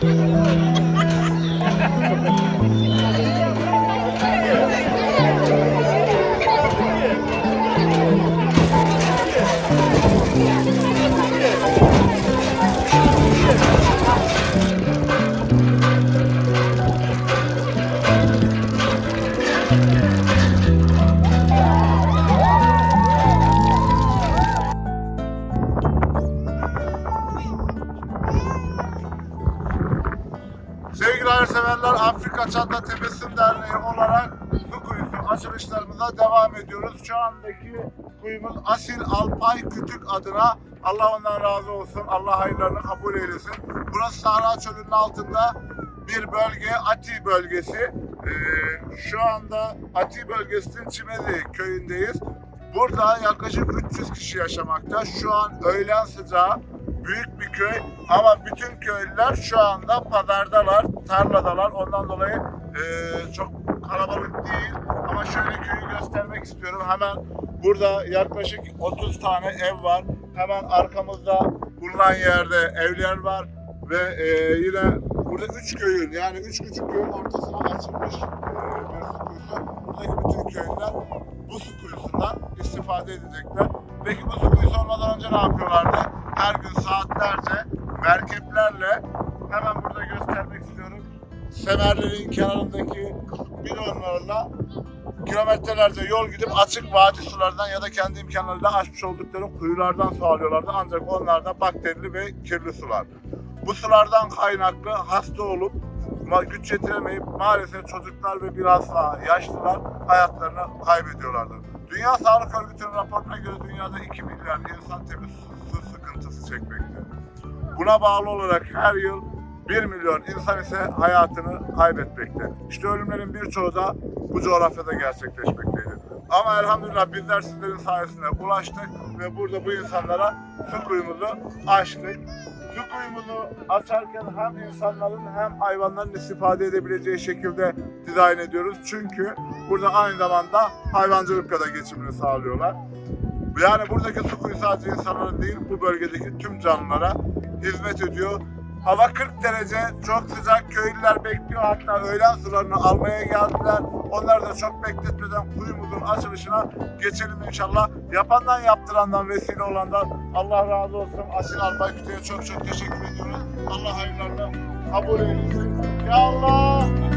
ハハハハ! Hayırseverler Afrika Çanta Tepesi Derneği olarak su kuyusu açılışlarımıza devam ediyoruz. Şu andaki kuyumuz Asil Alpay Kütük adına Allah ondan razı olsun. Allah hayırlarını kabul eylesin. Burası Sahra Çölü'nün altında bir bölge Ati bölgesi. Ee, şu anda Ati bölgesinin Çimezi köyündeyiz. Burada yaklaşık 300 kişi yaşamakta. Şu an öğlen sıcağı büyük bir köy ama bütün köylüler şu anda pazardalar, tarladalar. Ondan dolayı eee, çok kalabalık değil. Ama şöyle köyü göstermek istiyorum. Hemen burada yaklaşık 30 tane ev var. Hemen arkamızda bulunan yerde evler var ve eee, yine burada üç köyün yani üç küçük köyün ortasına açılmış eee, bir su kuyusu. Buradaki bütün köylüler bu su kuyusundan istifade edecekler. Peki bu su kuyusu olmadan önce ne yapıyorlardı? Her gün saatlerce merkeplerle hemen burada göstermek istiyorum. Semerlerin kenarındaki bidonlarla kilometrelerce yol gidip açık vadi sulardan ya da kendi imkanlarıyla açmış oldukları kuyulardan su alıyorlardı. Ancak onlar da bakterili ve kirli sular. Bu sulardan kaynaklı hasta olup güç yetiremeyip maalesef çocuklar ve bilhassa yaşlılar hayatlarını kaybediyorlardı. Dünya Sağlık Örgütü'nün raporuna göre dünyada 2 milyar insan temiz su, su sıkıntısı çekmekte. Buna bağlı olarak her yıl 1 milyon insan ise hayatını kaybetmekte. İşte ölümlerin birçoğu da bu coğrafyada gerçekleşmekteydi. Ama elhamdülillah bizler sizlerin sayesinde ulaştık ve burada bu insanlara su kuyumuzu açtık. Su kuyumuzu açarken hem insanların hem hayvanların istifade edebileceği şekilde dizayn ediyoruz. Çünkü burada aynı zamanda hayvancılıkla da geçimini sağlıyorlar. Yani buradaki su kuyu sadece insanlara değil bu bölgedeki tüm canlılara hizmet ediyor. Hava 40 derece, çok sıcak, köylüler bekliyor. Hatta öğlen sularını almaya geldiler. Onları da çok bekletmeden kuyumuzun açılışına geçelim inşallah. Yapandan yaptırandan vesile olandan Allah razı olsun. Asil Albay Kütü'ye çok çok teşekkür ediyoruz. Allah hayırlarını kabul eylesin. Ya Allah!